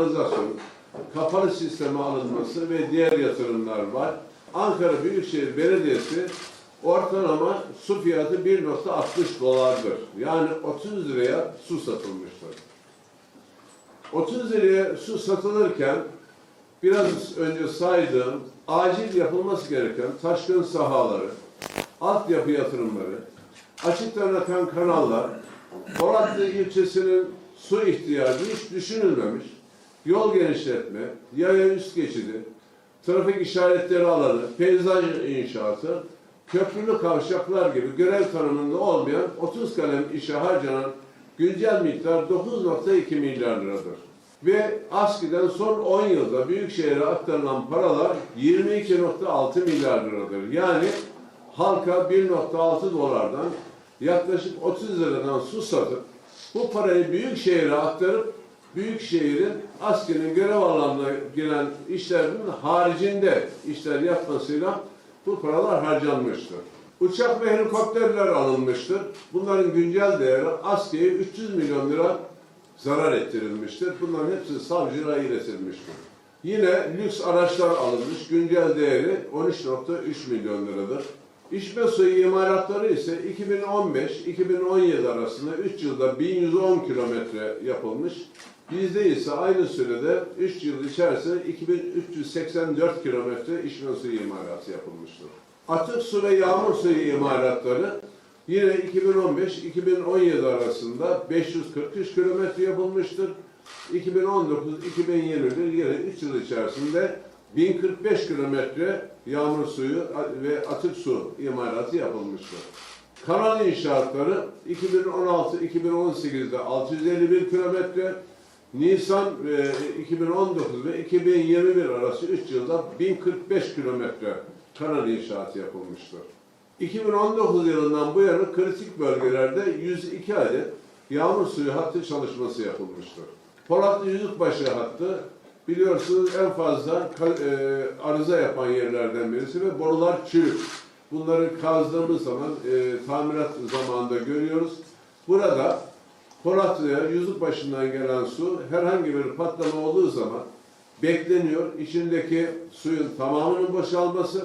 kanalizasyon, kapalı sisteme alınması ve diğer yatırımlar var. Ankara Büyükşehir Belediyesi ortalama su fiyatı 1.60 dolardır. Yani 30 liraya su satılmıştır. 30 liraya su satılırken biraz önce saydığım acil yapılması gereken taşkın sahaları, altyapı yatırımları, açıktan akan kanallar, Polatlı ilçesinin su ihtiyacı hiç düşünülmemiş, yol genişletme, yaya üst geçidi, trafik işaretleri alanı, peyzaj inşaatı, köprülü kavşaklar gibi görev tanımında olmayan 30 kalem işe harcanan güncel miktar 9.2 milyar liradır. Ve ASKİ'den son 10 yılda Büyükşehir'e aktarılan paralar 22.6 milyar liradır. Yani halka 1.6 dolardan yaklaşık 30 liradan su satıp bu parayı Büyükşehir'e aktarıp Büyükşehir'in ASKİ'nin görev alanına giren işlerinin haricinde işler yapmasıyla bu paralar harcanmıştır. Uçak ve helikopterler alınmıştır. Bunların güncel değeri ASKİ'ye 300 milyon lira zarar ettirilmiştir. Bunların hepsi savcılığa iletilmiştir. Yine lüks araçlar alınmış. Güncel değeri 13.3 milyon liradır. İçme suyu imalatları ise 2015-2017 arasında 3 yılda 1110 kilometre yapılmış. Bizde ise aynı sürede 3 yıl içerisinde 2384 kilometre içme suyu imalatı yapılmıştır. Atık su ve yağmur suyu imalatları yine 2015-2017 arasında 543 kilometre yapılmıştır. 2019-2021 yine 3 yıl içerisinde 1045 kilometre yağmur suyu ve atık su imalatı yapılmıştır. Kanal inşaatları 2016-2018'de 651 kilometre, Nisan e, 2019 ve 2021 arası 3 yılda 1045 kilometre kanal inşaatı yapılmıştır. 2019 yılından bu yana kritik bölgelerde 102 adet yağmur suyu hattı çalışması yapılmıştır. Polatlı Yüzükbaşı hattı biliyorsunuz en fazla e, arıza yapan yerlerden birisi ve borular çürük. Bunları kazdığımız zaman e, tamirat zamanında görüyoruz. Burada Polatlı'ya Yüzükbaşı'ndan gelen su herhangi bir patlama olduğu zaman bekleniyor. İçindeki suyun tamamının boşalması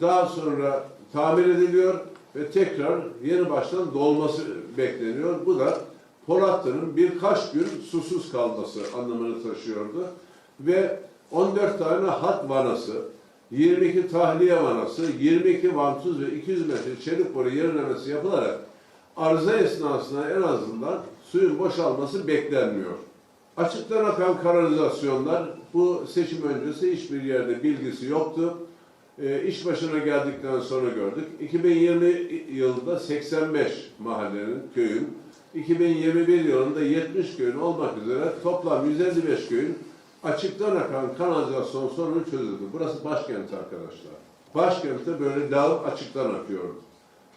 daha sonra tamir ediliyor ve tekrar yeni baştan dolması bekleniyor. Bu da Polatlı'nın birkaç gün susuz kalması anlamını taşıyordu. Ve 14 tane hat vanası, 22 tahliye vanası, 22 vantuz ve 200 metre çelik boru yenilemesi yapılarak arıza esnasında en azından suyun boşalması beklenmiyor. Açıktan akan kanalizasyonlar bu seçim öncesi hiçbir yerde bilgisi yoktu. E, iş başına geldikten sonra gördük. 2020 yılında 85 mahallenin, köyün, 2021 yılında 70 köyün olmak üzere toplam 155 köyün açıktan akan kanalizasyon sorunu çözüldü. Burası başkent arkadaşlar. Başkentte böyle dağ açıktan akıyordu.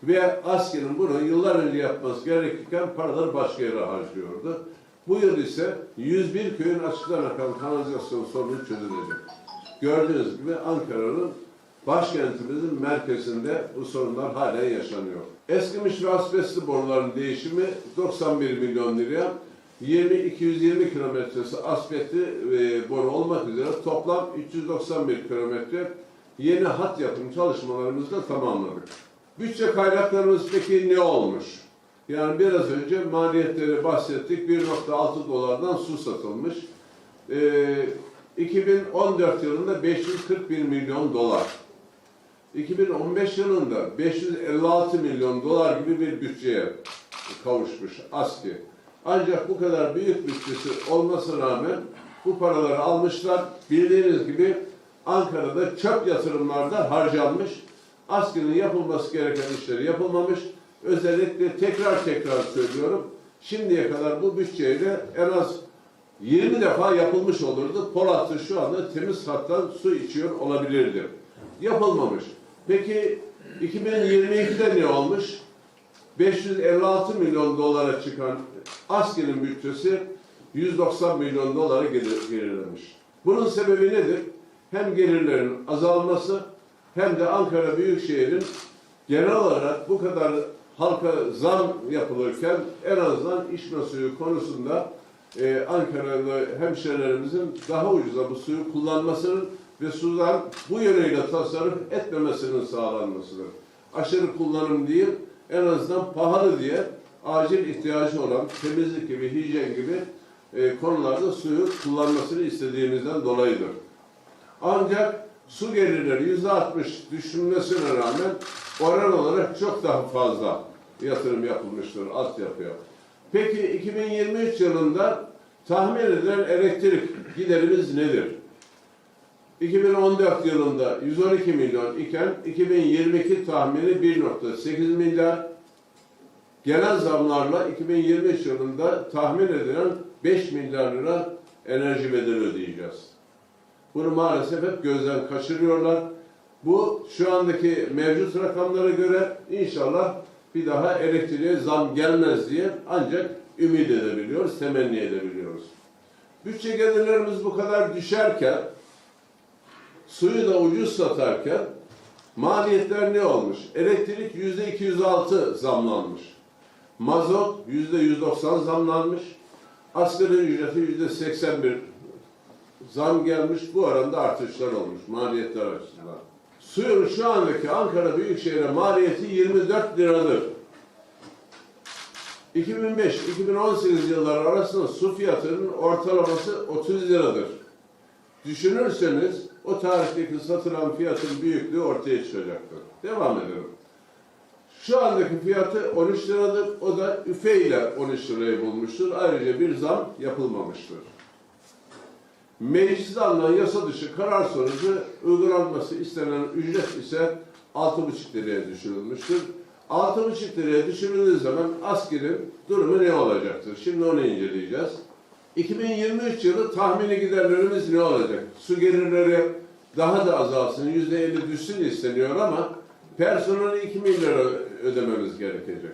Ve askerin bunu yıllar önce yapması gerekirken paraları başka yere harcıyordu. Bu yıl ise 101 köyün açıktan akan kanalizasyon sorunu çözülecek. Gördüğünüz gibi Ankara'nın başkentimizin merkezinde bu sorunlar halen yaşanıyor. Eskimiş ve asbestli boruların değişimi 91 milyon liraya 20-220 kilometresi asbestli e, boru olmak üzere toplam 391 kilometre yeni hat yapım çalışmalarımızı da tamamladık. Bütçe kaynaklarımız peki ne olmuş? Yani biraz önce maliyetleri bahsettik. 1.6 dolardan su satılmış. Ee, 2014 yılında 541 milyon dolar. 2015 yılında 556 milyon dolar gibi bir bütçeye kavuşmuş ASKİ. Ancak bu kadar büyük bütçesi olmasına rağmen bu paraları almışlar. Bildiğiniz gibi Ankara'da çöp yatırımlarda harcanmış. ASKİ'nin yapılması gereken işleri yapılmamış. Özellikle tekrar tekrar söylüyorum. Şimdiye kadar bu bütçeyle en az 20 defa yapılmış olurdu. Polatlı şu anda temiz hattan su içiyor olabilirdi. Yapılmamış. Peki 2022'de ne olmuş? 556 milyon dolara çıkan ASKİ'nin bütçesi 190 milyon dolara gelir, gerilemiş. Bunun sebebi nedir? Hem gelirlerin azalması hem de Ankara Büyükşehir'in genel olarak bu kadar halka zam yapılırken en azından içme suyu konusunda e, Ankaralı hemşehrilerimizin daha ucuza bu suyu kullanmasının ve sudan bu yönüyle tasarruf etmemesinin sağlanmasıdır. Aşırı kullanım değil, en azından pahalı diye acil ihtiyacı olan temizlik gibi, hijyen gibi e, konularda suyu kullanmasını istediğimizden dolayıdır. Ancak su gelirleri yüzde altmış düşünmesine rağmen oran olarak çok daha fazla yatırım yapılmıştır altyapıya. Peki 2023 yılında tahmin edilen elektrik giderimiz nedir? 2014 yılında 112 milyon iken 2022 tahmini 1.8 milyar. Genel zamlarla 2023 yılında tahmin edilen 5 milyar lira enerji bedeli ödeyeceğiz. Bunu maalesef hep gözden kaçırıyorlar. Bu şu andaki mevcut rakamlara göre inşallah bir daha elektriğe zam gelmez diye ancak ümit edebiliyoruz, temenni edebiliyoruz. Bütçe gelirlerimiz bu kadar düşerken, suyu da ucuz satarken maliyetler ne olmuş? Elektrik yüzde 206 zamlanmış. Mazot yüzde 190 zamlanmış. Asgari ücreti yüzde 81 zam gelmiş. Bu oranda artışlar olmuş maliyetler açısından. Suyun şu andaki Ankara Büyükşehir'e maliyeti 24 liradır. 2005-2018 yılları arasında su fiyatının ortalaması 30 liradır. Düşünürseniz o tarihteki satılan fiyatın büyüklüğü ortaya çıkacaktır. Devam edelim. Şu andaki fiyatı 13 liradır. O da üfe ile 13 lirayı bulmuştur. Ayrıca bir zam yapılmamıştır. Mecliste alınan yasa dışı karar sonucu uygulanması istenen ücret ise 6,5 liraya düşürülmüştür. 6,5 liraya düşürüldüğü zaman askerin durumu ne olacaktır? Şimdi onu inceleyeceğiz. 2023 yılı tahmini giderlerimiz ne olacak? Su gelirleri daha da azalsın, %50 düşsün isteniyor ama personeli 2 milyar ödememiz gerekecek.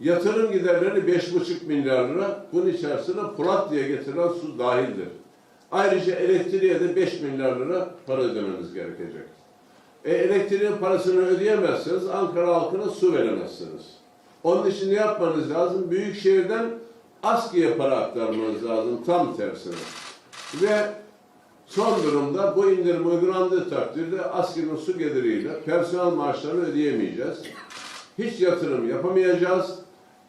Yatırım giderleri 5,5 milyar lira. Bunun içerisine Polat diye getirilen su dahildir. Ayrıca elektriğe de 5 milyar lira para ödemeniz gerekecek. E, elektriğin parasını ödeyemezseniz Ankara halkına su veremezsiniz. Onun için ne yapmanız lazım? Büyükşehir'den ASKİ'ye para aktarmanız lazım. Tam tersine. Ve son durumda bu indirim uygulandığı takdirde ASKİ'nin su geliriyle personel maaşlarını ödeyemeyeceğiz. Hiç yatırım yapamayacağız.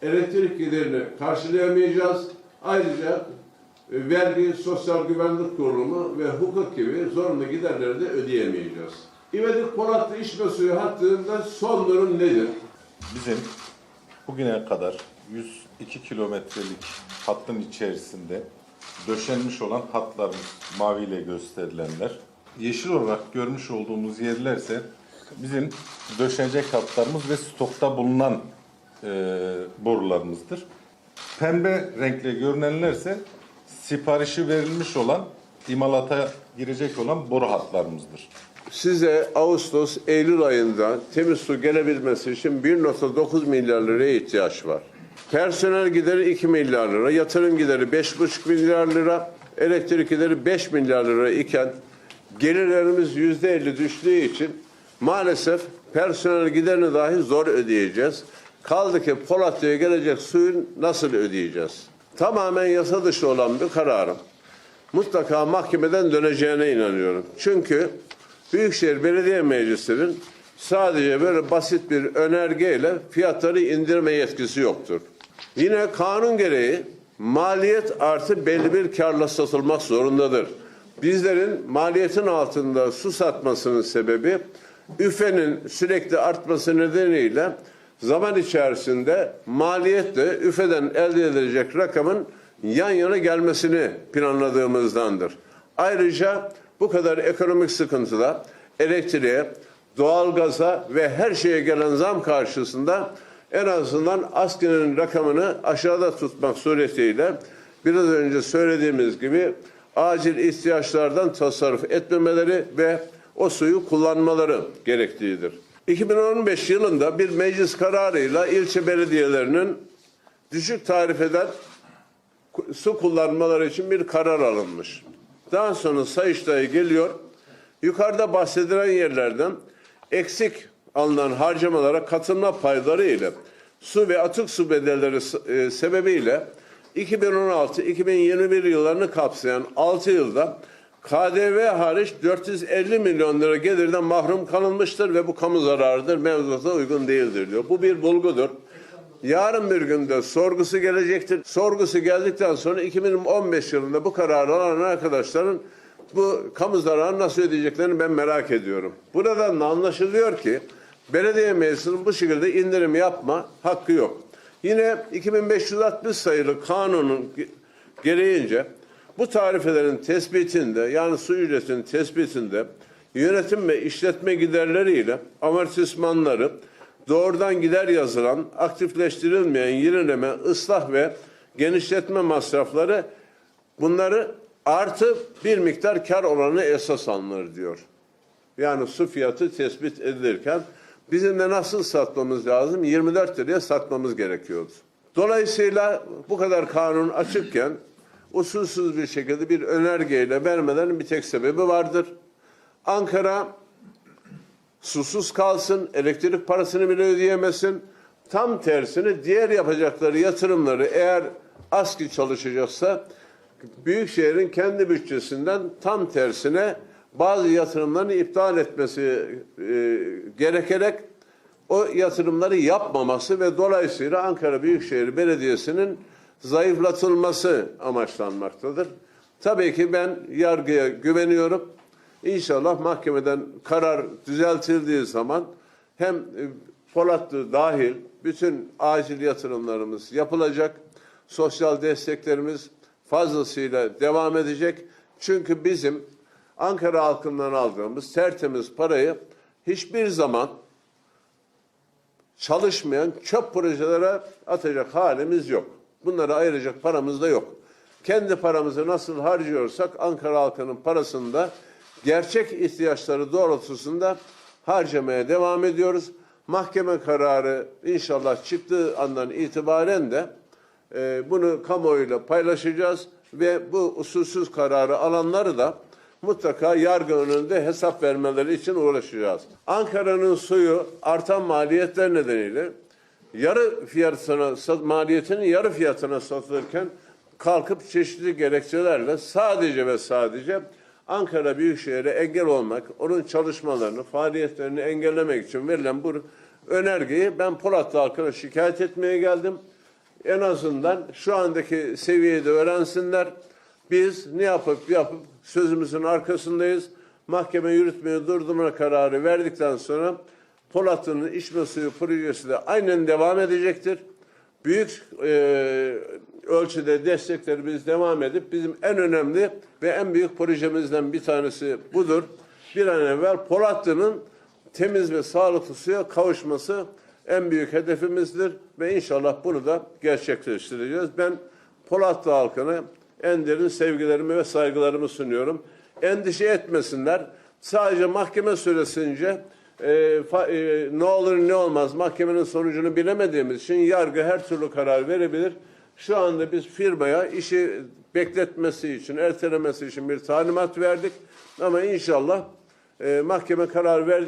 Elektrik giderini karşılayamayacağız. Ayrıca vergi, sosyal güvenlik kurumu ve hukuk gibi zorunlu giderleri de ödeyemeyeceğiz. İvedik Polatlı içme suyu hattında son durum nedir? Bizim bugüne kadar 102 kilometrelik hattın içerisinde döşenmiş olan hatlarımız maviyle gösterilenler. Yeşil olarak görmüş olduğumuz yerlerse bizim döşenecek hatlarımız ve stokta bulunan e, borularımızdır. Pembe renkle görünenlerse siparişi verilmiş olan imalata girecek olan boru hatlarımızdır. Size Ağustos, Eylül ayında temiz su gelebilmesi için 1.9 milyar liraya ihtiyaç var. Personel gideri 2 milyar lira, yatırım gideri 5,5 milyar lira, elektrik gideri 5 milyar lira iken gelirlerimiz %50 düştüğü için maalesef personel giderini dahi zor ödeyeceğiz. Kaldı ki Polatlı'ya gelecek suyun nasıl ödeyeceğiz? Tamamen yasa dışı olan bir kararım. Mutlaka mahkemeden döneceğine inanıyorum. Çünkü Büyükşehir Belediye Meclisi'nin sadece böyle basit bir önergeyle fiyatları indirme yetkisi yoktur. Yine kanun gereği maliyet artı belli bir karla satılmak zorundadır. Bizlerin maliyetin altında su satmasının sebebi üfenin sürekli artması nedeniyle zaman içerisinde maliyetle üfeden elde edilecek rakamın yan yana gelmesini planladığımızdandır. Ayrıca bu kadar ekonomik sıkıntıda elektriğe, doğalgaza ve her şeye gelen zam karşısında en azından askının rakamını aşağıda tutmak suretiyle biraz önce söylediğimiz gibi acil ihtiyaçlardan tasarruf etmemeleri ve o suyu kullanmaları gerektiğidir. 2015 yılında bir meclis kararıyla ilçe belediyelerinin düşük tarifeden su kullanmaları için bir karar alınmış. Daha sonra Sayıştay geliyor. Yukarıda bahsedilen yerlerden eksik alınan harcamalara katılma payları ile su ve atık su bedelleri e, sebebiyle 2016-2021 yıllarını kapsayan 6 yılda KDV hariç 450 milyon lira gelirden mahrum kalınmıştır ve bu kamu zararıdır, mevzuata uygun değildir diyor. Bu bir bulgudur. Yarın bir günde sorgusu gelecektir. Sorgusu geldikten sonra 2015 yılında bu kararı alan arkadaşların bu kamu zararını nasıl ödeyeceklerini ben merak ediyorum. Buradan da anlaşılıyor ki belediye meclisinin bu şekilde indirim yapma hakkı yok. Yine 2560 sayılı kanunun ge- gereğince bu tarifelerin tespitinde yani su ücretinin tespitinde yönetim ve işletme giderleriyle amortismanları doğrudan gider yazılan, aktifleştirilmeyen yenileme, ıslah ve genişletme masrafları bunları artı bir miktar kar oranı esas alınır diyor. Yani su fiyatı tespit edilirken bizim de nasıl satmamız lazım? 24 liraya satmamız gerekiyordu. Dolayısıyla bu kadar kanun açıkken usulsüz bir şekilde bir önergeyle vermelerinin bir tek sebebi vardır. Ankara susuz kalsın, elektrik parasını bile ödeyemesin. Tam tersine diğer yapacakları yatırımları eğer ASKİ çalışacaksa Büyükşehir'in kendi bütçesinden tam tersine bazı yatırımlarını iptal etmesi e, gerekerek o yatırımları yapmaması ve dolayısıyla Ankara Büyükşehir Belediyesi'nin zayıflatılması amaçlanmaktadır. Tabii ki ben yargıya güveniyorum. İnşallah mahkemeden karar düzeltildiği zaman hem e, Polatlı dahil bütün acil yatırımlarımız yapılacak. Sosyal desteklerimiz fazlasıyla devam edecek. Çünkü bizim Ankara halkından aldığımız tertemiz parayı hiçbir zaman çalışmayan çöp projelere atacak halimiz yok. Bunlara ayıracak paramız da yok. Kendi paramızı nasıl harcıyorsak Ankara halkının parasını da gerçek ihtiyaçları doğrultusunda harcamaya devam ediyoruz. Mahkeme kararı inşallah çıktığı andan itibaren de e, bunu kamuoyuyla paylaşacağız ve bu usulsüz kararı alanları da mutlaka yargı önünde hesap vermeleri için uğraşacağız. Ankara'nın suyu artan maliyetler nedeniyle yarı fiyatına sat- maliyetinin yarı fiyatına satılırken kalkıp çeşitli gerekçelerle sadece ve sadece Ankara Büyükşehir'e engel olmak, onun çalışmalarını, faaliyetlerini engellemek için verilen bu önergeyi ben Polatlı halkına şikayet etmeye geldim. En azından şu andaki seviyede öğrensinler. Biz ne yapıp yapıp sözümüzün arkasındayız. Mahkeme yürütmeye durdurma kararı verdikten sonra Polatlı'nın içme suyu projesi de aynen devam edecektir. Büyük e, ölçüde desteklerimiz devam edip bizim en önemli ve en büyük projemizden bir tanesi budur. Bir an evvel Polatlı'nın temiz ve sağlıklı suya kavuşması en büyük hedefimizdir ve inşallah bunu da gerçekleştireceğiz. Ben Polatlı halkına en derin sevgilerimi ve saygılarımı sunuyorum. Endişe etmesinler. Sadece mahkeme süresince e, fa- e, ne olur ne olmaz mahkemenin sonucunu bilemediğimiz için yargı her türlü karar verebilir. Şu anda biz firmaya işi bekletmesi için, ertelemesi için bir talimat verdik. Ama inşallah e, mahkeme karar verdi.